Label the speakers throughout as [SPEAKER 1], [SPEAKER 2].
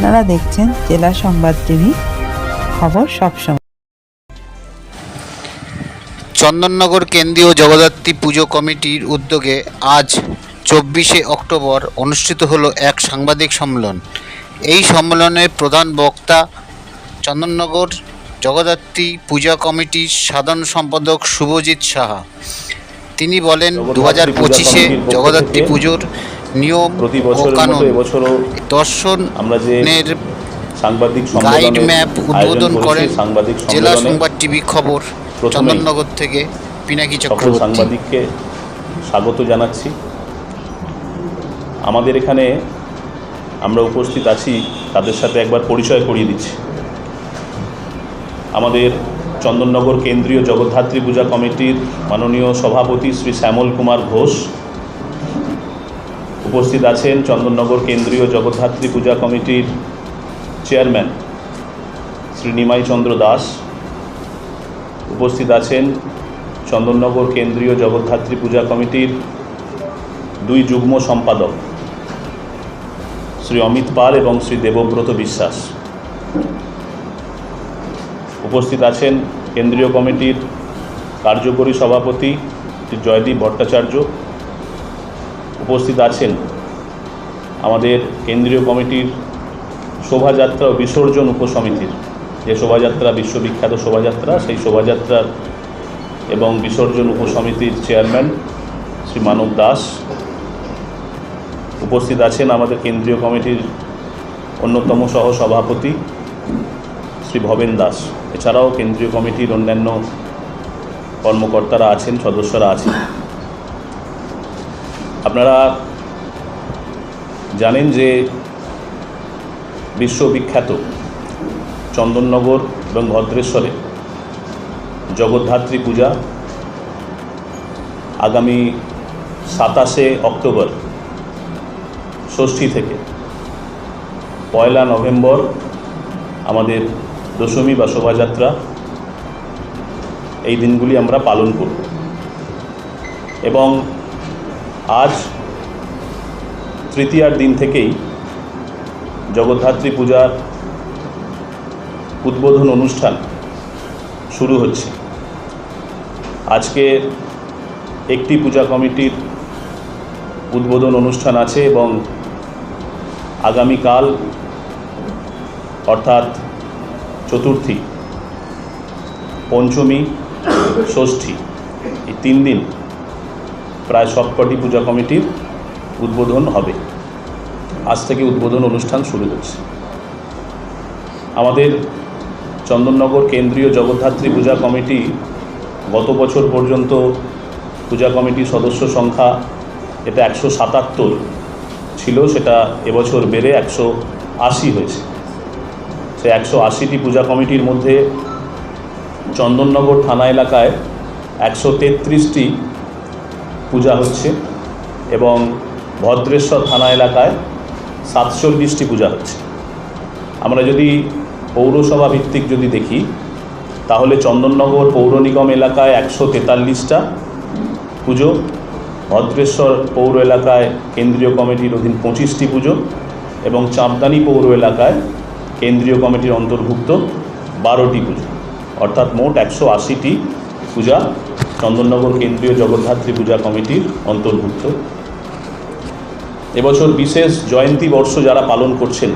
[SPEAKER 1] আপনারা দেখছেন জেলা সংবাদ টিভি খবর সবসময়
[SPEAKER 2] চন্দননগর কেন্দ্রীয় জগদ্ধাত্রী পুজো কমিটির উদ্যোগে আজ চব্বিশে অক্টোবর অনুষ্ঠিত হলো এক সাংবাদিক সম্মেলন। এই সম্মেলনের প্রধান বক্তা চন্দননগর জগদ্ধাত্রী পূজা কমিটির সাধারণ সম্পাদক শুভজিৎ সাহা। তিনি বলেন দু হাজার পঁচিশে জগদ্ধাত্রী পুজোর নিয়ম
[SPEAKER 3] প্রতি
[SPEAKER 2] কানুন
[SPEAKER 3] মতো আমরা যে সাংবাদিক
[SPEAKER 2] গাইড ম্যাপ উদ্বোধন করেন
[SPEAKER 3] সাংবাদিক
[SPEAKER 2] জেলা সংবাদ টিভি খবর চন্দননগর থেকে পিনাকি চক্রবর্তী।
[SPEAKER 3] সাংবাদিককে স্বাগত জানাচ্ছি। আমাদের এখানে আমরা উপস্থিত আছি তাদের সাথে একবার পরিচয় করিয়ে দিচ্ছি। আমাদের চন্দননগর কেন্দ্রীয় জগদ্ধাত্রী পূজা কমিটির মাননীয় সভাপতি শ্রী শ্যামল কুমার ঘোষ উপস্থিত আছেন চন্দননগর কেন্দ্রীয় জগদ্ধাত্রী পূজা কমিটির চেয়ারম্যান শ্রী নিমাই চন্দ্র দাস। উপস্থিত আছেন চন্দননগর কেন্দ্রীয় জগদ্ধাত্রী পূজা কমিটির দুই যুগ্ম সম্পাদক শ্রী অমিত পাল এবং শ্রী দেবব্রত বিশ্বাস। উপস্থিত আছেন কেন্দ্রীয় কমিটির কার্যকরী সভাপতি শ্রী জয়দীপ ভট্টাচার্য। উপস্থিত আছেন আমাদের কেন্দ্রীয় কমিটির শোভাযাত্রা ও বিসর্জন উপসমিতির যে শোভাযাত্রা, বিশ্ববিখ্যাত শোভাযাত্রা, সেই শোভাযাত্রার এবং বিসর্জন উপসমিতির চেয়ারম্যান শ্রী মানব দাস উপস্থিত আছেন আমাদের কেন্দ্রীয় কমিটির অন্যতম সহ সভাপতি শ্রী ভবেন দাস। এছাড়াও কেন্দ্রীয় কমিটির অন্যান্য কর্মকর্তারা আছেন, সদস্যরা আছেন। আপনারা জানেন যে বিশ্ববিখ্যাত চন্দননগর এবং ভদ্রেশ্বরে জগদ্ধাত্রী পূজা আগামী সাতাশে অক্টোবর ষষ্ঠী থেকে পয়লা নভেম্বর আমাদের দশমী বা শোভাযাত্রা। এই দিনগুলি আমরা পালন করব। এবং আজ তৃতীয়ার দিন থেকেই জগদ্ধাত্রী পূজার উদ্বোধন অনুষ্ঠান শুরু হচ্ছে। আজকে একটি পূজা কমিটির উদ্বোধন অনুষ্ঠান আছে এবং আগামীকাল, অর্থাৎ চতুর্থী, পঞ্চমী, ষষ্ঠী, এই তিন দিন প্রায় সবকটি পূজা কমিটির উদ্বোধন হবে। আজ থেকে উদ্বোধন অনুষ্ঠান শুরু হচ্ছে। আমাদের চন্দননগর কেন্দ্রীয় জগদ্ধাত্রী পূজা কমিটি গত বছর পর্যন্ত পূজা কমিটির সদস্য সংখ্যা এটা একশো সাতাত্তর ছিল, সেটা এবছর বেড়ে একশো আশি হয়েছে। সে একশো আশিটি পূজা কমিটির মধ্যে চন্দননগর থানা এলাকায় একশো তেত্রিশটি পূজা হচ্ছে এবং ভদ্রেশ্বর থানা এলাকায় সাতচল্লিশটি পূজা হচ্ছে। আমরা যদি পৌরসভা ভিত্তিক যদি দেখি, তাহলে চন্দননগর পৌর নিগম এলাকায় একশো তেতাল্লিশটা পুজো, ভদ্রেশ্বর পৌর এলাকায় কেন্দ্রীয় কমিটির অধীন পঁচিশটি পুজো এবং চাঁদদানি পৌর এলাকায় কেন্দ্রীয় কমিটির অন্তর্ভুক্ত বারোটি পুজো। অর্থাৎ মোট একশো আশিটি পূজা চন্দননগর কেন্দ্রীয় জগদ্ধাত্রী পূজা কমিটির অন্তর্ভুক্ত। এবছর বিশেষ জয়ন্তী বর্ষ যারা পালন করছেন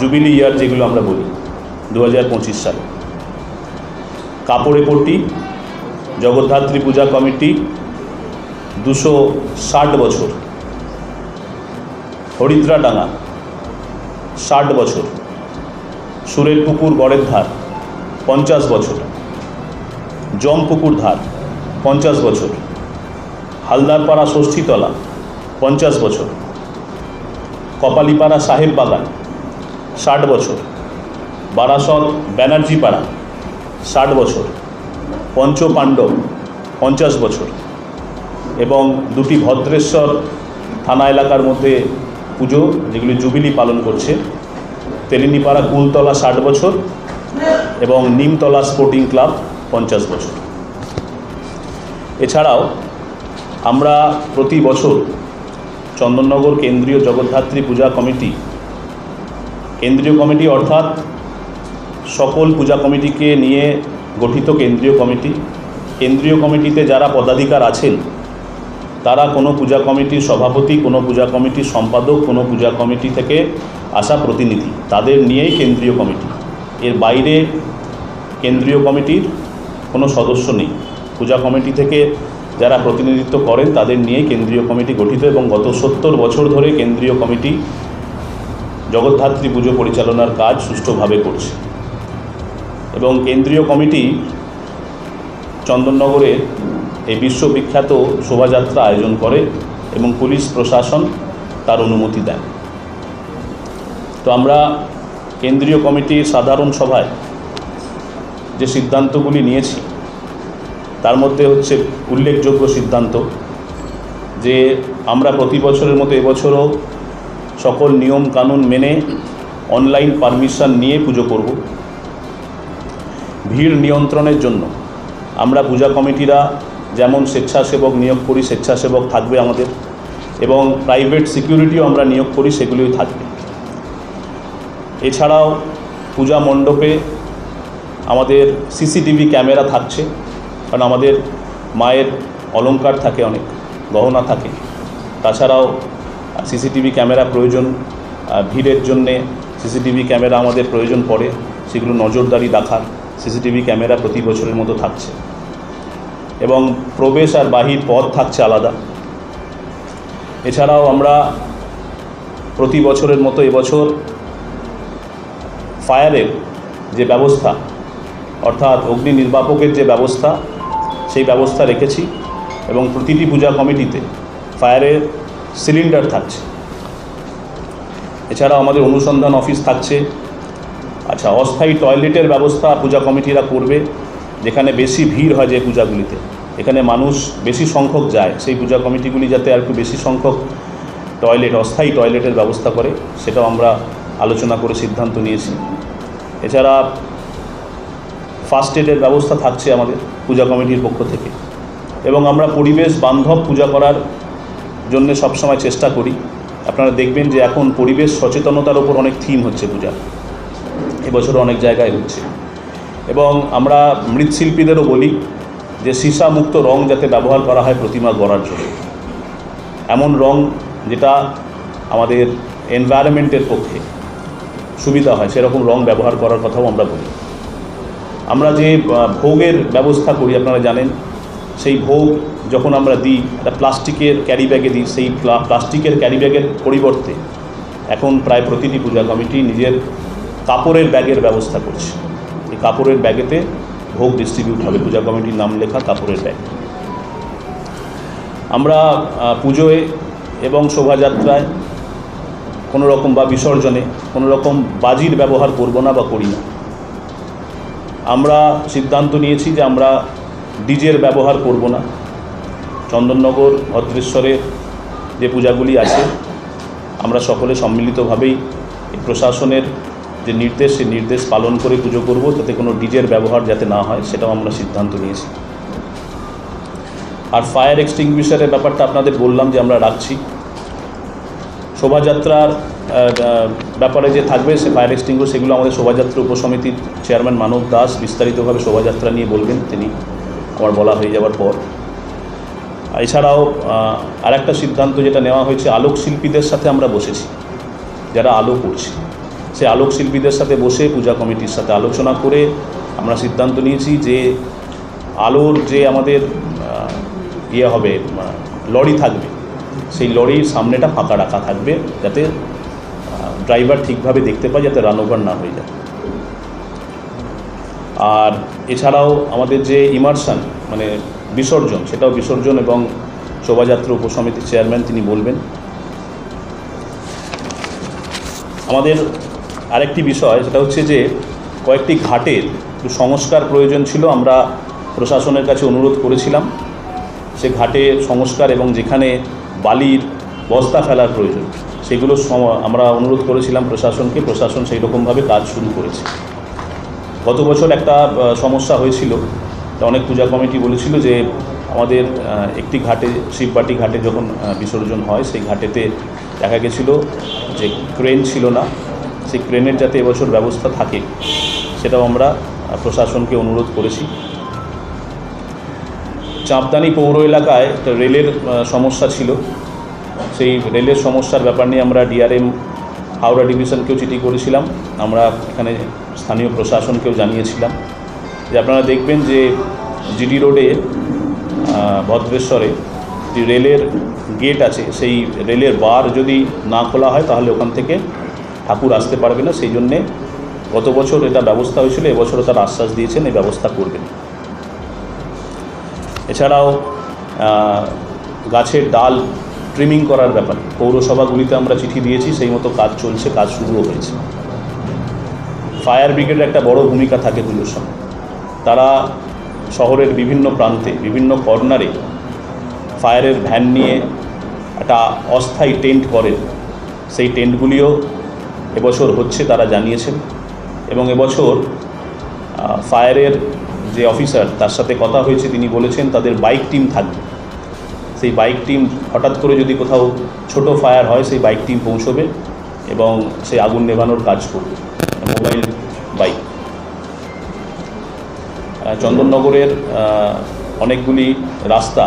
[SPEAKER 3] জুবিলি ইয়ার যেগুলো আমরা বলি দু হাজার পঁচিশ সালে। কাপড়ে পট্টি, জগদ্ধাত্রী পূজা কমিটি, দুশো ষাট বছর। হরিদ্রাডাঙ্গা ষাট বছর। সুরের পুকুর গড়ের ধার, পঞ্চাশ বছর। জমপুকুর ধার, পঞ্চাশ বছর। হালদারপাড়া ষষ্ঠীতলা, পঞ্চাশ বছর। কপালীপাড়া সাহেব বাগান, ষাট বছর। বারাসত ব্যানার্জিপাড়া, ষাট বছর। পঞ্চপাণ্ডব, পঞ্চাশ বছর। এবং দুটি ভদ্রেশ্বর থানা এলাকার মধ্যে পুজো, যেগুলি জুবিলি পালন করছে। তেলিনিপাড়া কুলতলা ষাট বছর এবং নিমতলা স্পোর্টিং ক্লাব পঞ্চাশ বছর। এছাড়াও আমরা প্রতি বছর চন্দননগর কেন্দ্রীয় জগদ্ধাত্রী পূজা কমিটি। কেন্দ্রীয় কমিটি অর্থাৎ সকল পূজা কমিটিকে নিয়ে গঠিত কেন্দ্রীয় কমিটি। কেন্দ্রীয় কমিটিতে যারা পদাধিকার আছেন, তারা কোনো পূজা কমিটির সভাপতি, কোনো পূজা কমিটির সম্পাদক, কোনো পূজা কমিটি থেকে আসা প্রতিনিধি, তাদের নিয়েই কেন্দ্রীয় কমিটি। এর বাইরে কেন্দ্রীয় কমিটির কোনো সদস্য নেই। পূজা কমিটি থেকে যারা প্রতিনিধিত্ব করেন, তাদের নিয়ে কেন্দ্রীয় কমিটি গঠিত এবং গত সত্তর বছর ধরে কেন্দ্রীয় কমিটি জগদ্ধাত্রী পুজো পরিচালনার কাজ সুষ্ঠুভাবে করছে। এবং কেন্দ্রীয় কমিটি চন্দননগরে এই বিশ্ববিখ্যাত শোভাযাত্রা আয়োজন করে এবং পুলিশ প্রশাসন তার অনুমতি দেন। তো আমরা কেন্দ্রীয় কমিটির সাধারণ সভায় যে সিদ্ধান্তগুলি নিয়েছি তার মধ্যে হচ্ছে উল্লেখযোগ্য সিদ্ধান্ত যে আমরা প্রতি বছরের মতো এবছরও সকল নিয়ম কানুন মেনে অনলাইন পারমিশন নিয়ে পুজো করব। ভিড় নিয়ন্ত্রণের জন্য আমরা পূজা কমিটিরা যেমন স্বেচ্ছাসেবক নিয়োগ করি, স্বেচ্ছাসেবক থাকবে আমাদের এবং প্রাইভেট সিকিউরিটিও আমরা নিয়োগ করি সেগুলিও থাকবে। এছাড়াও পূজা মণ্ডপে আমাদের সিসিটিভি ক্যামেরা থাকছে। কারণ আমাদের মায়ের অলংকার থাকে অনেক, গহনা থাকে। তাছাড়াও সিসিটিভি ক্যামেরা প্রয়োজন ভিড়ের জন্যে সিসিটিভি ক্যামেরা আমাদের প্রয়োজন পড়ে, সেগুলো নজরদারি রাখার সিসিটিভি ক্যামেরা প্রতি বছরের মতো থাকছে। এবং প্রবেশ আর বাহির পথ থাকছে আলাদা। এছাড়াও আমরা প্রতি বছরের মতো এবছর ফায়ারের যে ব্যবস্থা, অর্থাৎ অগ্নি নির্বাপকের যে ব্যবস্থা সেই ব্যবস্থা রেখেছি এবং প্রতিটি পূজা কমিটিতে ফায়ারের সিলিন্ডার থাকছে। এছাড়া আমাদের অনুসন্ধান অফিস থাকছে। আচ্ছা অস্থায়ী টয়লেটের ব্যবস্থা পূজা কমিটিরা করবে। যেখানে বেশি ভিড় হয় যে পূজাগুলিতে, এখানে মানুষ বেশি সংখ্যক যায়। সেই পূজা কমিটিগুলি যাতে আর একটু বেশি সংখ্যক টয়লেট, অস্থায়ী টয়লেটের ব্যবস্থা করে, সেটাও আমরা আলোচনা করে সিদ্ধান্ত নিয়েছি। এছাড়া ফার্স্ট এডের ব্যবস্থা থাকছে আমাদের পূজা কমিটির পক্ষ থেকে। এবং আমরা পরিবেশ বান্ধব পূজা করার জন্য সবসময় চেষ্টা করি। আপনারা দেখবেন যে এখন পরিবেশ সচেতনতার ওপর অনেক থিম হচ্ছে পূজা। এবছর অনেক জায়গায় হচ্ছে। এবং আমরা মৃৎশিল্পীদেরও বলি যে সীসামুক্ত রং যাতে ব্যবহার করা হয় প্রতিমা গড়ার জন্য। এমন রং যেটা আমাদের এনভায়রনমেন্টের পক্ষে সুবিধা হয়, সেরকম রং ব্যবহার করার কথাও আমরা বলি। আমরা যে ভোগের ব্যবস্থা করি, আপনারা জানেন, সেই ভোগ যখন আমরা দিই, একটা প্লাস্টিকের ক্যারি ব্যাগে দিই, সেই প্লাস্টিকের ক্যারি ব্যাগের পরিবর্তে এখন প্রায় প্রতিটি পূজা কমিটি নিজের কাপড়ের ব্যাগের ব্যবস্থা করছে। এই কাপড়ের ব্যাগেতে ভোগ ডিস্ট্রিবিউট হবে। পূজা কমিটির নাম লেখা কাপড়ের ব্যাগ আমরা পুজোয় এবং শোভাযাত্রায় কোনো রকম বা বিসর্জনে কোনো রকম বাজির ব্যবহার করব না বা করি না। আমরা সিদ্ধান্ত নিয়েছি যে আমরা ডিজের ব্যবহার করব না। চন্দননগর ভদ্রেশ্বরের যে পূজাগুলি আছে, আমরা সকলে সম্মিলিতভাবেই প্রশাসনের যে নির্দেশ, সেই নির্দেশ পালন করে পুজো করব, তাতে কোনো ডিজের ব্যবহার যাতে না হয়, সেটাও আমরা সিদ্ধান্ত নিয়েছি। আর ফায়ার এক্সটিংগুইশারের ব্যাপারটা আপনাদের বললাম যে আমরা রাখছি। শোভাযাত্রার ব্যাপারে যে থাকবে সে ফায়ার এক্সটিংগুইশ সেগুলো আমাদের শোভাযাত্রা উপসমিতির চেয়ারম্যান মানব দাস বিস্তারিতভাবে শোভাযাত্রা নিয়ে বলবেন তিনি। আমার বলা হয়ে যাওয়ার পর। এছাড়াও আর একটা সিদ্ধান্ত যেটা নেওয়া হয়েছে, আলোক শিল্পীদের সাথে আমরা বসেছি। যারা আলো করছে। সে আলোক শিল্পীদের সাথে বসে পূজা কমিটির সাথে আলোচনা করে আমরা সিদ্ধান্ত নিয়েছি যে আলোর যে আমাদের ইয়ে হবে লরি থাকবে, সেই লরির সামনেটা ফাঁকা রাখা থাকবে যাতে ড্রাইভার ঠিকভাবে দেখতে পায় যাতে রান ওভার না হয়ে যায়। আর এছাড়াও আমাদের যে ইমার্শন মানে বিসর্জন, সেটাও বিসর্জন এবং শোভাযাত্রা উপসমিতির চেয়ারম্যান তিনি বলবেন। আমাদের আরেকটি বিষয়, সেটা হচ্ছে যে কয়েকটি ঘাটের সংস্কার প্রয়োজন ছিল, আমরা প্রশাসনের কাছে অনুরোধ করেছিলাম। সে ঘাটে সংস্কার এবং যেখানে বালির বস্তা ফেলার প্রয়োজন। সেগুলো আমরা অনুরোধ করেছিলাম প্রশাসনকে, প্রশাসন সেই রকমভাবে কাজ শুরু করেছে। গত বছর একটা সমস্যা হয়েছিল। অনেক পূজা কমিটি বলেছিল যে আমাদের একটি ঘাটে, শিববাটি ঘাটে যখন বিসর্জন হয়, সেই ঘাটেতে দেখা গেছিল যে ক্রেন ছিল না। সেই ক্রেনের যাতে এবছর ব্যবস্থা থাকে, সেটাও আমরা প্রশাসনকে অনুরোধ করেছি। চাঁপদানি পৌর এলাকায় রেলের সমস্যা ছিল। সেই রেলের সমস্যার ব্যাপার নিয়ে আমরা ডিআরএম হাওড়া ডিভিশনকেও চিঠি করেছিলাম। আমরা এখানে স্থানীয় প্রশাসনকেও জানিয়েছিলাম। যে আপনারা দেখবেন যে জিডি রোডে ভদ্রেশ্বরে যে রেলের গেট আছে, সেই রেলের বার যদি না খোলা হয়, তাহলে ওখান থেকে ঠাকুর আসতে পারবে না। সেই জন্যে গত বছর এটা ব্যবস্থা হয়েছিল, এবছরও তার আশ্বাস দিয়েছেন, এই ব্যবস্থা করবেন। এছাড়াও গাছের ডাল ট্রিমিং করার ব্যাপারে। পৌরসভাগুলিতে আমরা চিঠি দিয়েছি, সেই মতো কাজ চলছে, কাজ শুরুও হয়েছে। ফায়ার ব্রিগেডের একটা বড় ভূমিকা থাকে পুজোর সময় তারা শহরের বিভিন্ন প্রান্তে, বিভিন্ন কর্নারে ফায়ারের ভ্যান নিয়ে একটা অস্থায়ী টেন্ট করেন। সেই টেন্টগুলিও এবছর হচ্ছে তারা জানিয়েছেন। এবং এবছর ফায়ারের যে অফিসার, তার সাথে কথা হয়েছে, তিনি বলেছেন তাদের বাইক টিম থাকবে। সেই বাইক টিম হঠাৎ করে যদি কোথাও ছোট ফায়ার হয়, সেই বাইক টিম পৌঁছবে এবং সেই আগুন নেভানোর কাজ করবে। মোবাইল বাইক চন্দননগরের অনেকগুলি রাস্তা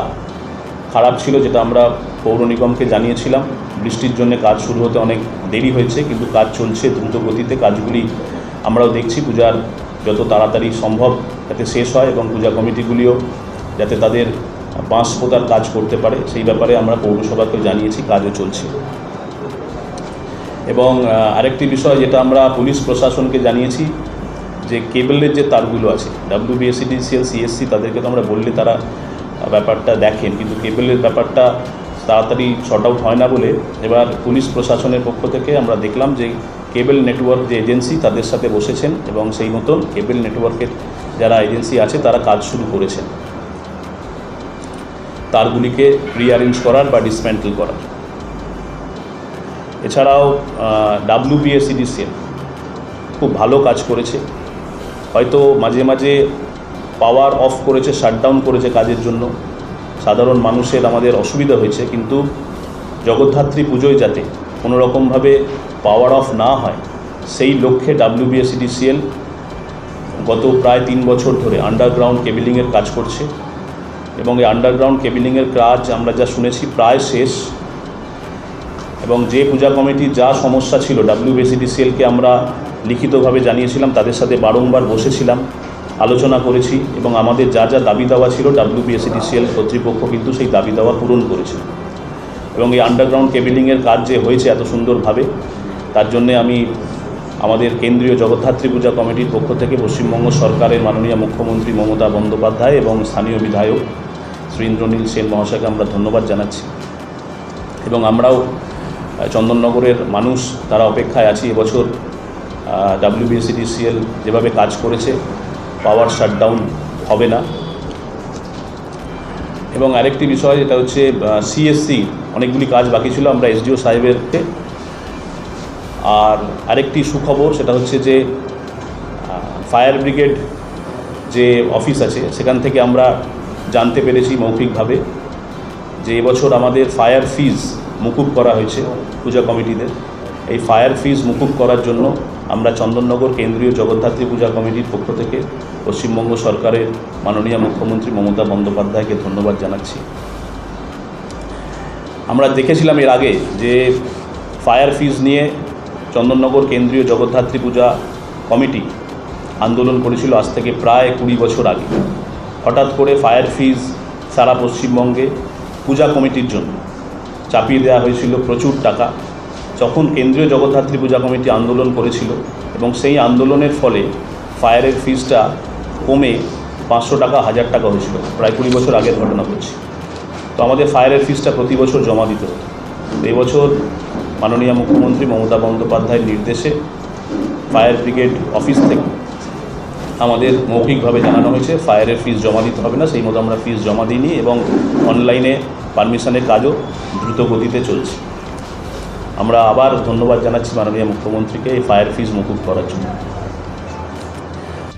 [SPEAKER 3] খারাপ ছিল, যেটা আমরা পৌর নিগমকে জানিয়েছিলাম। বৃষ্টির জন্য কাজ শুরু হতে অনেক দেরি হয়েছে, কিন্তু কাজ চলছে দ্রুত গতিতে। কাজগুলি আমরাও দেখছি, পূজার যত তাড়াতাড়ি সম্ভব যাতে শেষ হয় এবং পূজা কমিটিগুলিও যাতে তাদের বাঁশ পোতার কাজ করতে পারে, সেই ব্যাপারে আমরা পৌরসভাকে জানিয়েছি, কাজও চলছে। এবং আরেকটি বিষয় যেটা আমরা পুলিশ প্রশাসনকে জানিয়েছি, যে কেবলের যে তারগুলো আছে ডাব্লিউ বিএসসিডিসিএল সিএসসি তাদেরকে তো আমরা বললে তারা ব্যাপারটা দেখেন, কিন্তু কেবলের ব্যাপারটা তাড়াতাড়ি শর্ট আউট হয় না বলে এবার পুলিশ প্রশাসনের পক্ষ থেকে আমরা দেখলাম যে কেবল নেটওয়ার্ক যে এজেন্সি তাদের সাথে বসেছেন এবং সেই মতন কেবল নেটওয়ার্কের যারা এজেন্সি আছে, তারা কাজ শুরু করেছেন। তারগুলিকে রিঅ্যারেঞ্জ করার বা ডিসমেন্টেল করার। এছাড়াও ডাব্লিউ বিএসিডিসিএল খুব ভালো কাজ করেছে। হয়তো মাঝে মাঝে পাওয়ার অফ করেছে শাটডাউন করেছে কাজের জন্য। সাধারণ মানুষের আমাদের অসুবিধা হয়েছে, কিন্তু জগদ্ধাত্রী পুজোয় যাতে কোনোরকমভাবে পাওয়ার অফ না হয়, সেই লক্ষ্যে ডাব্লিউ বিএসিডিসিএল গত প্রায় তিন বছর ধরে আন্ডারগ্রাউন্ড কেবিলিংয়ের কাজ করছে। এবং এই আন্ডারগ্রাউন্ড কেবিলিংয়ের কাজ আমরা যা শুনেছি প্রায় শেষ। এবং যে পূজা কমিটির যা সমস্যা ছিল ডাব্লিউবিসিডিসিএলকে আমরা লিখিতভাবে জানিয়েছিলাম, তাদের সাথে বারংবার বসেছিলাম, আলোচনা করেছি এবং আমাদের যা যা দাবি দেওয়া ছিল ডাব্লিউবিএসিডিসিএল কর্তৃপক্ষ কিন্তু সেই দাবি দেওয়া পূরণ করেছে এবং এই আন্ডারগ্রাউন্ড কেবিলিংয়ের কাজ যে হয়েছে এত সুন্দরভাবে, তার জন্যে আমি আমাদের কেন্দ্রীয় জগদ্ধাত্রী পূজা কমিটির পক্ষ থেকে পশ্চিমবঙ্গ সরকারের মাননীয় মুখ্যমন্ত্রী মমতা বন্দ্যোপাধ্যায় এবং স্থানীয় বিধায়ক শ্রী ইন্দ্রনীল সেন মহাশয়কে আমরা ধন্যবাদ জানাচ্ছি। এবং আমরাও চন্দননগরের মানুষ তারা অপেক্ষায় আছি এবছর ডাব্লিউবিএসিডিসিএল যেভাবে কাজ করেছে পাওয়ার শাটডাউন হবে না। এবং আরেকটি বিষয় যেটা হচ্ছে সিএসসি অনেকগুলি কাজ বাকি ছিল, আমরা এসডিও সাহেবের আর আরেকটি সুখবর, সেটা হচ্ছে যে ফায়ার ব্রিগেড যে অফিস আছে, সেখান থেকে আমরা জানতে পেরেছি মৌখিকভাবে যে এবছর আমাদের ফায়ার ফিজ মুকুব করা হয়েছে পূজা কমিটিদের। এই ফায়ার ফিজ মুকুব করার জন্য আমরা চন্দননগর কেন্দ্রীয় জগদ্ধাত্রী পূজা কমিটির পক্ষ থেকে পশ্চিমবঙ্গ সরকারের মাননীয় মুখ্যমন্ত্রী মমতা বন্দ্যোপাধ্যায়কে ধন্যবাদ জানাচ্ছি। আমরা দেখেছিলাম এর আগে যে ফায়ার ফিজ নিয়ে চন্দননগর কেন্দ্রীয় জগদ্ধাত্রী পূজা কমিটি আন্দোলন করেছিল আজ থেকে প্রায় কুড়ি বছর আগে। হঠাৎ করে ফায়ার ফিজ সারা পশ্চিমবঙ্গে পূজা কমিটির জন্য চাপিয়ে দেওয়া হয়েছিল প্রচুর টাকা। যখন কেন্দ্রীয় জগদ্ধাত্রী পূজা কমিটি আন্দোলন করেছিল এবং সেই আন্দোলনের ফলে ফায়ারের ফিজটা কমে পাঁচশো টাকা, হাজার টাকা হয়েছিল। প্রায় কুড়ি বছর আগের ঘটনা বলছি। তো আমাদের ফায়ারের ফিজটা প্রতি বছর জমা দিতে হতো। এবছর মাননীয় মুখ্যমন্ত্রী মমতা বন্দ্যোপাধ্যায়ের নির্দেশে ফায়ার ব্রিগেড অফিস থেকে আমাদের মৌখিকভাবে জানানো হয়েছে, ফায়ারের ফিস জমা দিতে হবে না, সেই মতো আমরা ফিস জমা দিইনি এবং অনলাইনে পারমিশনের কাজও দ্রুত গতিতে চলছে। আমরা আবার ধন্যবাদ জানাচ্ছি মাননীয় মুখ্যমন্ত্রীকে এই ফায়ার ফিস মকুব করার জন্য।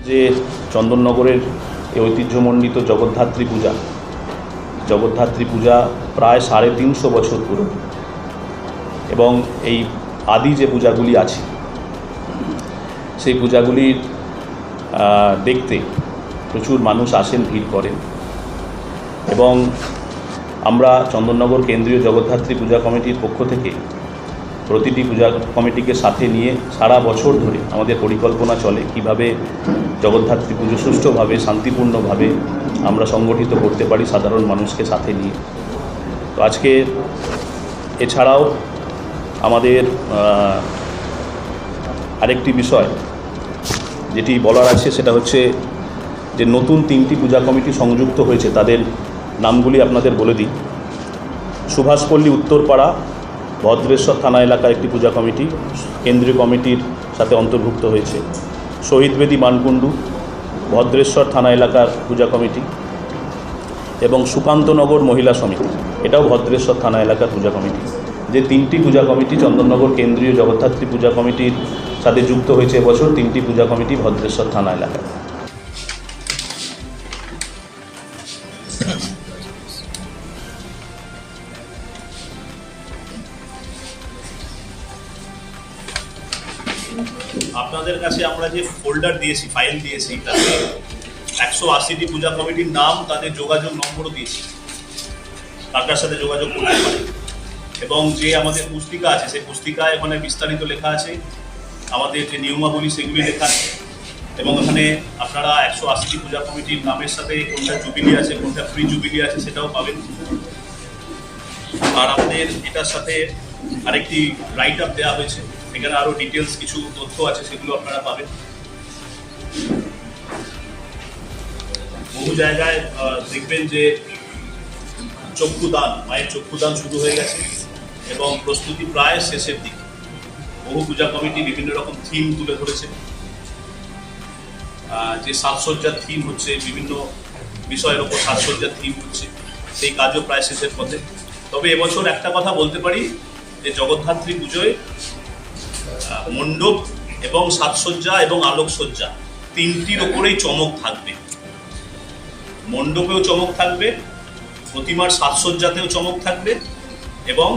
[SPEAKER 3] যে চন্দননগরের এই ঐতিহ্যমণ্ডিত জগদ্ধাত্রী পূজা জগদ্ধাত্রী পূজা প্রায় সাড়ে তিনশো বছর পুরনো। এবং এই আদি যে পূজাগুলি আছে, সেই পূজাগুলির দেখতে প্রচুর মানুষ আসেন, ভিড় করেন এবং আমরা চন্দননগর কেন্দ্রীয় জগদ্ধাত্রী পূজা কমিটির পক্ষ থেকে প্রতিটি পূজা কমিটিকে সাথে নিয়ে সারা বছর ধরে আমাদের পরিকল্পনা চলে কীভাবে জগদ্ধাত্রী পুজো সুষ্ঠুভাবে, শান্তিপূর্ণভাবে আমরা সংগঠিত করতে পারি সাধারণ মানুষকে সাথে নিয়ে। তো আজকে এছাড়াও আমাদের আরেকটি বিষয় যেটি বলার আছে সেটা হচ্ছে যে নতুন তিনটি পূজা কমিটি সংযুক্ত হয়েছে, তাদের নামগুলি আপনাদের বলে দিই। সুভাষপল্লী উত্তরপাড়া, ভদ্রেশ্বর থানা এলাকার একটি পূজা কমিটি কেন্দ্রীয় কমিটির সাথে অন্তর্ভুক্ত হয়েছে। শহীদবেদী মানকুণ্ডু, ভদ্রেশ্বর থানা এলাকার পূজা কমিটি এবং সুকান্তনগর মহিলা সমিতি, এটাও ভদ্রেশ্বর থানা এলাকার পূজা কমিটি। যে তিনটি পূজা কমিটি চন্দননগর কেন্দ্রীয় জগদ্ধাত্রী পূজা কমিটির সাথে যুক্ত হয়েছে এবছর, তিনটি পূজা কমিটি ভদ্রেশ্বর থানা এলাকায়।
[SPEAKER 4] আপনাদের কাছে আমরা যে ফোল্ডার দিয়েছি ফাইল দিয়েছি, তাতে একশো আশিটি পূজা কমিটির নাম তাদের যোগাযোগ নম্বরও দিয়েছি। কার সাথে যোগাযোগ করতে পারে এবং যে আমাদের পুস্তিকা আছে, সেই পুস্তিকায় ওখানে বিস্তারিত লেখা আছে। আমাদের যে নিয়মাবলী, সেগুলি লেখা আছে। এবং ওখানে আপনারা একশো আশিটি পূজা কমিটির নামের সাথে কোনটা জুবিলি আছে, কোনটা ফ্রি জুবিলি আছে, সেটাও পাবেন। আর আমাদের এটার সাথে আরেকটি রাইট আপ দেওয়া হয়েছে। এখানে আরও ডিটেলস কিছু তথ্য আছে, সেগুলো আপনারা পাবেন। বহু জায়গায় দেখবেন যে চক্ষুদান, মায়ের চক্ষুদান শুরু হয়ে গেছে। এবং প্রস্তুতি প্রায় শেষের দিকে। বহু পূজা কমিটি বিভিন্ন রকম থিম তুলে ধরেছে। যে সাজসজ্জার থিম হচ্ছে, বিভিন্ন বিষয়ের ওপর সাজসজ্জার থিম হচ্ছে, সেই কাজও প্রায় শেষের পথে। তবে এবছর একটা কথা বলতে পারি, যে জগদ্ধাত্রী পুজোয় মণ্ডপ এবং সাজসজ্জা এবং আলোকসজ্জা তিনটির ওপরেই চমক থাকবে। মণ্ডপেও চমক থাকবে, প্রতিমার সাজসজ্জাতেও চমক থাকবে এবং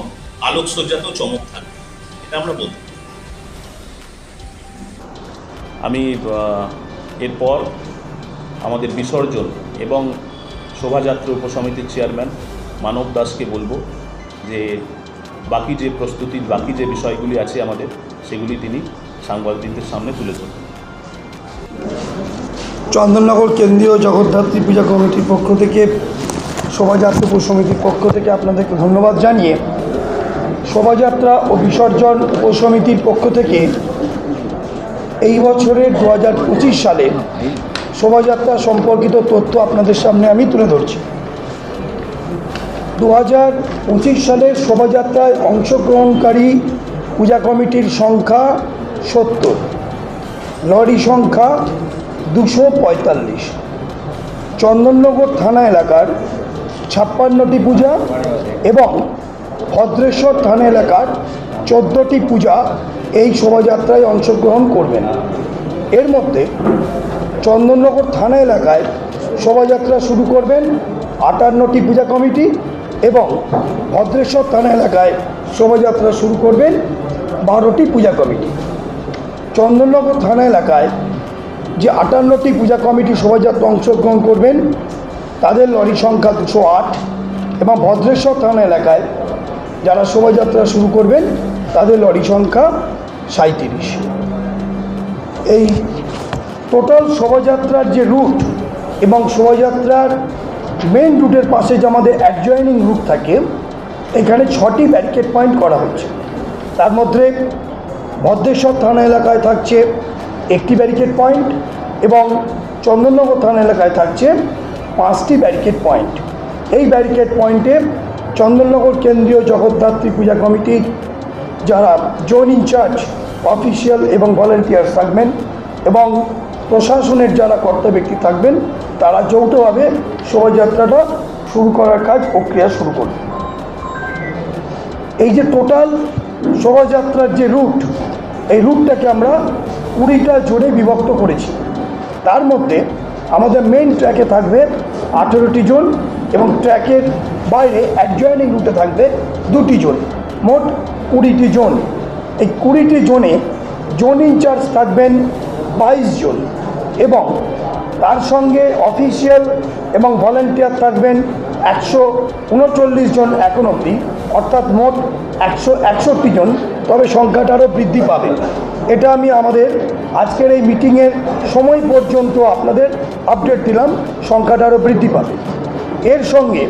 [SPEAKER 4] আলোকসজ্জাতেও চমক থাকবে এটা আমরা বলতে
[SPEAKER 3] আমি এরপর আমাদের বিসর্জন এবং শোভাযাত্রা উপসমিতির চেয়ারম্যান মানব দাসকে বলব যে বাকি যে প্রস্তুতির বাকি যে বিষয়গুলি আছে আমাদের, সেগুলি তিনি সাংবাদিকদের সামনে তুলে ধরবেন।
[SPEAKER 5] চন্দননগর কেন্দ্রীয় জগদ্ধাত্রী পূজা কমিটির পক্ষ থেকে, শোভাযাত্রা উপসমিতির পক্ষ থেকে আপনাদেরকে ধন্যবাদ জানিয়ে শোভাযাত্রা ও বিসর্জন ও সমিতির পক্ষ থেকে এই বছরের দু হাজার পঁচিশ সালে শোভাযাত্রা সম্পর্কিত তথ্য আপনাদের সামনে আমি তুলে ধরছি। দু হাজার পঁচিশ সালের শোভাযাত্রায় অংশগ্রহণকারী পূজা কমিটির সংখ্যা সত্তর, লরি সংখ্যা দুশো পঁয়তাল্লিশ, চন্দননগর থানা এলাকার ছাপ্পান্নটি পূজা এবং ভদ্রেশ্বর থানা এলাকার চোদ্দোটি পূজা এই শোভাযাত্রায় অংশগ্রহণ করবেন। এর মধ্যে চন্দননগর থানা এলাকায় শোভাযাত্রা শুরু করবেন আটান্নটি পূজা কমিটি এবং ভদ্রেশ্বর থানা এলাকায় শোভাযাত্রা শুরু করবেন বারোটি পূজা কমিটি। চন্দননগর থানা এলাকায় যে আটান্নটি পূজা কমিটি শোভাযাত্রা অংশগ্রহণ করবেন, তাদের লরি সংখ্যা দুশো আট এবং ভদ্রেশ্বর থানা এলাকায় যারা শোভাযাত্রা শুরু করবেন, তাদের লরি সংখ্যা সাঁত্রিশ এই টোটাল শোভাযাত্রার যে রুট এবং শোভাযাত্রার মেন রুটের পাশে যে আমাদের অ্যাডজয়নিং রুট থাকে, এখানে ছটি ব্যারিকেড পয়েন্ট করা হচ্ছে। তার মধ্যে ভদ্রেশ্বর থানা এলাকায় থাকছে একটি ব্যারিকেড পয়েন্ট এবং চন্দননগর থানা এলাকায় থাকছে পাঁচটি ব্যারিকেড পয়েন্ট এই ব্যারিকেড পয়েন্টে চন্দননগর কেন্দ্রীয় জগদ্ধাত্রী পূজা কমিটির যারা জোন ইনচার্জ, অফিসিয়াল এবং ভলেন্টিয়ার্স থাকবেন এবং প্রশাসনের যারা কর্তা ব্যক্তি থাকবেন, তারা যৌথভাবে শোভাযাত্রাটা শুরু করার কাজ প্রক্রিয়া শুরু করবে। এই যে টোটাল শোভাযাত্রার যে রুট, এই রুটটাকে আমরা কুড়িটা জোনে বিভক্ত করেছি। তার মধ্যে আমাদের মেন ট্র্যাকে থাকবে আঠেরোটি জোন এবং ট্র্যাকের বাইরে অ্যাডজয়নিং রুটে থাকবে দুটি জোন, মোট কুড়িটি জোন। এই কুড়িটি জোনে জোন ইনচার্জ থাকবেন বাইশ জন এবং তার সঙ্গে অফিসিয়াল এবং ভলেন্টিয়ার থাকবেন একশো উনচল্লিশ জন এখন অবধি, অর্থাৎ মোট একশো একষট্টি জন, তবে সংখ্যাটা আরও বৃদ্ধি পাবে। এটা আমি আমাদের আজকের এই মিটিংয়ের সময় পর্যন্ত আপনাদের আপডেট দিলাম, সংখ্যাটা আরও বৃদ্ধি পাবে। এর সঙ্গে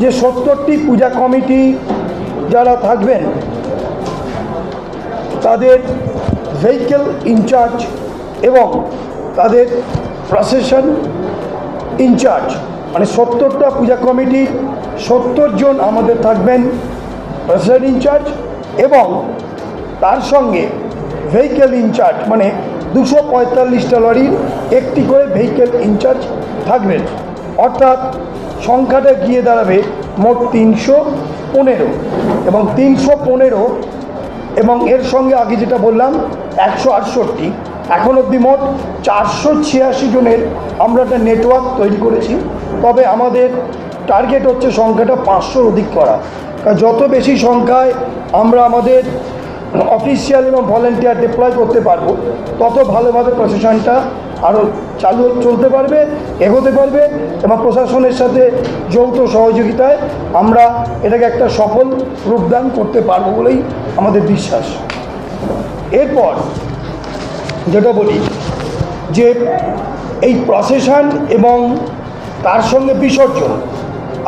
[SPEAKER 5] যে সত্তরটি পূজা কমিটি যারা থাকবেন, তাদের ভেহিকেল ইনচার্জ এবং তাদের প্রসেশন ইনচার্জ মানে সত্তরটা পূজা কমিটি, সত্তর জন আমাদের থাকবেন প্রসেশন ইনচার্জ এবং তার সঙ্গে ভেহিকেল ইনচার্জ মানে দুশো পঁয়তাল্লিশটা লরির একটি করে ভেহিকেল ইনচার্জ থাকবেন। অর্থাৎ সংখ্যাটা গিয়ে দাঁড়াবে মোট তিনশো পনেরো এবং তিনশো পনেরো এবং এর সঙ্গে আগে যেটা বললাম, একশো আটষট্টি। এখন অবধি মোট চারশো ছিয়াশি জনের আমরা একটা নেটওয়ার্ক তৈরি করেছি। তবে আমাদের টার্গেট হচ্ছে সংখ্যাটা পাঁচশোর অধিক করা। কারণ যত বেশি সংখ্যায় আমরা আমাদের অফিসিয়াল এবং ভলেন্টিয়ার ডিপ্লয় করতে পারব, তত ভালোভাবে প্রশাসনটা আরও চালু চলতে পারবে, এগোতে পারবে এবং প্রশাসনের সাথে যৌথ সহযোগিতায় আমরা এটাকে একটা সফল রূপদান করতে পারব বলেই আমাদের বিশ্বাস। এরপর যেটা বলি, যে এই প্রসেশন এবং তার সঙ্গে বিসর্জন,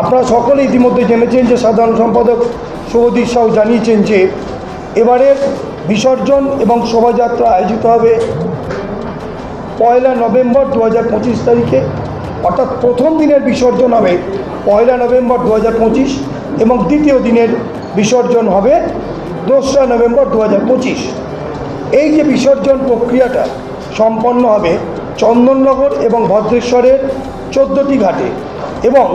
[SPEAKER 5] আপনারা সকলে ইতিমধ্যে জেনেছেন যে সাধারণ সম্পাদক শুভদীপ সাউ জানিয়েছেন যে এবারের বিসর্জন এবং শোভাযাত্রা আয়োজিত হবে পয়লা নভেম্বর দু হাজার পঁচিশ তারিখে, অর্থাৎ প্রথম দিনের বিসর্জন হবে পয়লা নভেম্বর দু হাজার পঁচিশ এবং দ্বিতীয় দিনের বিসর্জন হবে দোসরা নভেম্বর দু হাজার পঁচিশ। এই যে বিসর্জন প্রক্রিয়াটা সম্পন্ন হবে চন্দননগর এবং ভদ্রেশ্বরের চোদ্দোটি ঘাটে এবং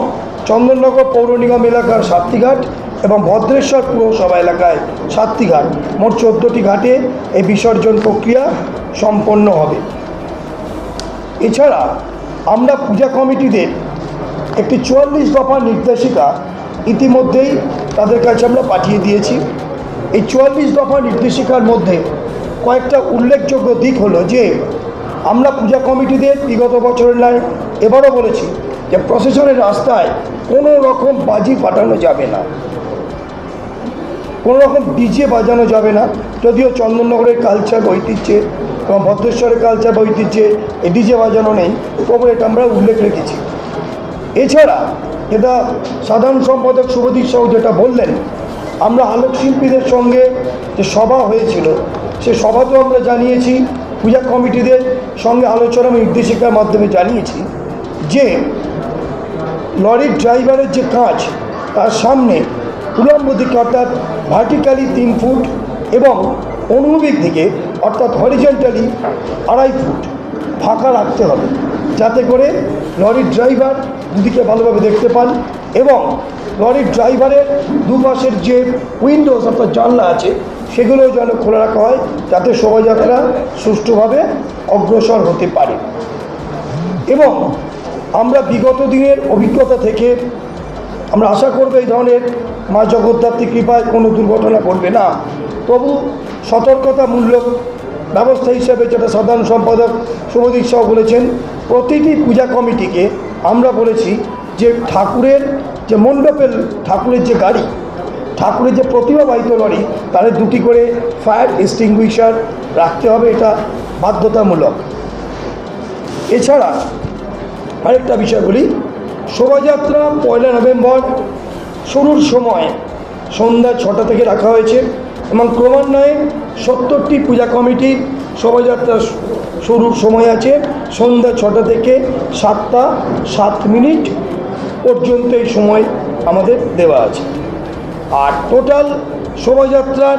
[SPEAKER 5] চন্দননগর পৌর নিগম এলাকার সাতটি ঘাট এবং ভদ্রেশ্বর পুরসভা এলাকায় সাতটি ঘাট। মোট চোদ্দোটি ঘাটে এই বিসর্জন প্রক্রিয়া সম্পন্ন হবে। এছাড়া আমরা পূজা কমিটিদের একটি চুয়াল্লিশ দফা নির্দেশিকা ইতিমধ্যেই তাদের কাছে আমরা পাঠিয়ে দিয়েছি। এই চুয়াল্লিশ দফা নির্দেশিকার মধ্যে কয়েকটা উল্লেখযোগ্য দিক হলো যে, আমরা পূজা কমিটিদের বিগত বছরের নয় এবারও বলেছি যে, প্রশাসনের রাস্তায় কোনো রকম বাজি ফাটানো যাবে না। কোনো রকম ডিজে বাজানো যাবে না। যদিও চন্দননগরের কালচার ঐতিহ্যে এবং ভদ্রেশ্বরের কালচার বা ঐতিহ্যে এই ডিজে বাজানো নেই তবু এটা আমরা উল্লেখ রেখেছি। এছাড়া যেটা সাধারণ সম্পাদক শুভদীপ সাহু যেটা বললেন, আমরা আলোকশিল্পীদের সঙ্গে যে সভা হয়েছিল, সে সভাতেও আমরা জানিয়েছি, পূজা কমিটিদের সঙ্গে আলোচনা নির্দেশিকার মাধ্যমে জানিয়েছি যে লরির ড্রাইভারের যে কাজ, তার সামনে উলম্ব দিকে অর্থাৎ ভার্টিক্যালি তিন ফুট এবং অনুভূমিক দিকে অর্থাৎ হরিজেন্টালি আড়াই ফুট ফাঁকা রাখতে হবে। যাতে করে লরির ড্রাইভার দুদিকে ভালোভাবে দেখতে পান এবং লরির ড্রাইভারের দুপাশের যে উইন্ডোজ অর্থাৎ জানলা আছে, সেগুলোও যেন খোলা রাখা হয়, যাতে শোভাযাত্রা সুষ্ঠুভাবে অগ্রসর হতে পারে। এবং আমরা বিগত দিনের অভিজ্ঞতা থেকে আমরা আশা করব এই ধরনের মা জগদ্ধাত্রী কৃপায় কোনো দুর্ঘটনা ঘটবে না। তবু সতর্কতামূলক ব্যবস্থা হিসেবে যেটা সাধারণ সম্পাদক শুভদীপ সাহ বলেছেন, প্রতিটি পূজা কমিটিকে আমরা বলেছি যে ঠাকুরের যে মণ্ডপের ঠাকুরের যে গাড়ি, ঠাকুরের যে প্রতিমাবাহিত লরি তাদের দুটি করে ফায়ার এক্সটিংগুইশার রাখতে হবে, এটা বাধ্যতামূলক। এছাড়া আরেকটা বিষয় বলি শোভাযাত্রা পয়লা নভেম্বর শুরুর সময় সন্ধ্যা ছটা থেকে রাখা হয়েছে এবং ক্রমান্বয়ে সত্তরটি পূজা কমিটি শোভাযাত্রা শুরুর সময় আছে। সন্ধ্যা ছটা থেকে সাতটা সাত মিনিট পর্যন্ত এই সময় আমাদের দেওয়া আছে। আর টোটাল শোভাযাত্রার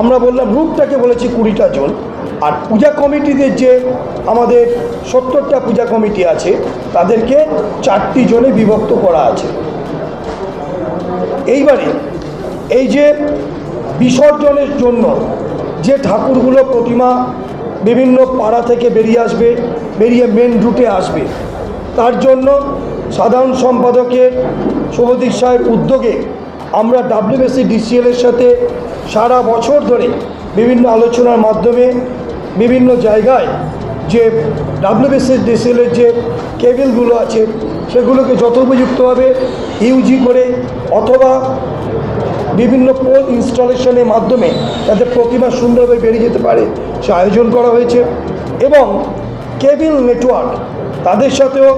[SPEAKER 5] আমরা বললাম রূপটাকে বলেছি কুড়িটা জন। আর পূজা কমিটিদের যে আমাদের সত্তরটা পূজা কমিটি আছে, তাদেরকে চারটি জনে বিভক্ত করা আছে। এইবারে এই যে বিসর্জনের জন্য যে ঠাকুরগুলো প্রতিমা বিভিন্ন পাড়া থেকে বেরিয়ে আসবে, বেরিয়ে মেন রুটে আসবে, তার জন্য সাধারণ সম্পাদকের শুভদীপ সাহেব উদ্যোগে আমরা ডাব্লিউবিসি ডিসিএলের সাথে সারা বছর ধরে বিভিন্ন আলোচনার মাধ্যমে বিভিন্ন জায়গায় যে ডাব্লিউবিসিডিসিএলের যে কেবিলগুলো আছে, সেগুলোকে যথোপযুক্তভাবে ইউজি করে অথবা বিভিন্ন পোল ইনস্টলেশনের মাধ্যমে যাতে প্রতিমা সুন্দরভাবে বেরিয়ে যেতে পারে, সে আয়োজন করা হয়েছে। এবং কেবিল নেটওয়ার্ক, তাদের সাথেও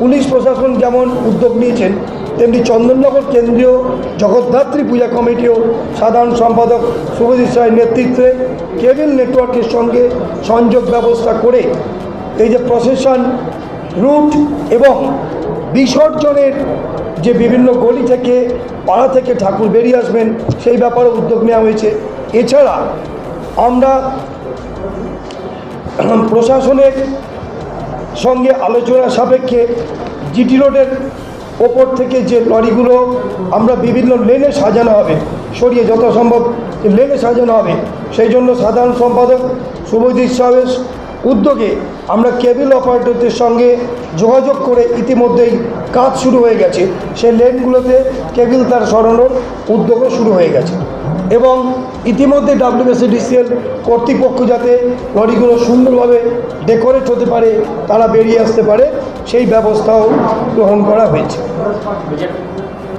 [SPEAKER 5] পুলিশ প্রশাসন যেমন উদ্যোগ নিয়েছেন তেমনি চন্দননগর কেন্দ্রীয় জগদ্ধাত্রী পূজা কমিটিও সাধারণ সম্পাদক শুভজিৎ রায়ের নেতৃত্বে কেবিল নেটওয়ার্কের সঙ্গে সংযোগ ব্যবস্থা করে এই যে প্রসেশন রুট এবং বিসর্জনের যে বিভিন্ন গলি থেকে, পাড়া থেকে ঠাকুর বেরিয়ে আসবেন, সেই ব্যাপারে উদ্যোগ নেওয়া হয়েছে। এছাড়া আমরা প্রশাসনের সঙ্গে আলোচনা সাপেক্ষে জিটি রোডের ওপর থেকে যে লরিগুলো আমরা বিভিন্ন লেনে সাজানো হবে, সরিয়ে যথাসম্ভব লেনে সাজানো হবে, সেই জন্য সাধারণ সম্পাদক শুভজিৎ সাহেবের উদ্যোগে আমরা কেবিল অপারেটরদের সঙ্গে যোগাযোগ করে ইতিমধ্যেই কাজ শুরু হয়ে গেছে। সেই লেনগুলোতে কেবিল তার সরানোর উদ্যোগও শুরু হয়ে গেছে। এবং ইতিমধ্যে ডাব্লিউএসএডিসিএল কর্তৃপক্ষ যাতে লরিগুলো সুন্দরভাবে ডেকোরেট হতে পারে, তারা বেরিয়ে আসতে পারে, সেই ব্যবস্থাও গ্রহণ করা হয়েছে।